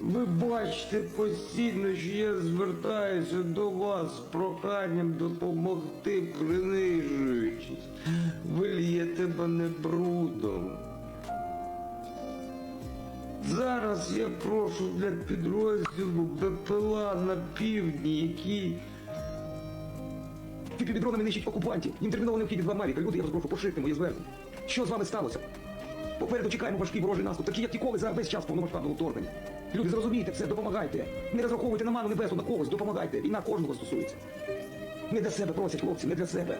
Ви бачите постійно, що я звертаюся до вас з проханням допомогти, принижуючись. Ви л'єте мене брудом. Зараз я прошу для підрозділу БПЛА на півдні, який під дронами нищить окупантів. Їм терміново необхідні два мавіка. Люди, я вас прошу, поширте моє звернення. Що з вами сталося? Попереду чекаємо важкий ворожий наступ, такі як ніколи за весь час повномасштабного вторгнення. Люди, зрозумійте все, допомагайте. Не розраховуйте на ману небесну, на когось, допомагайте. Війна кожного стосується. Не для себе просять хлопці, не для себе.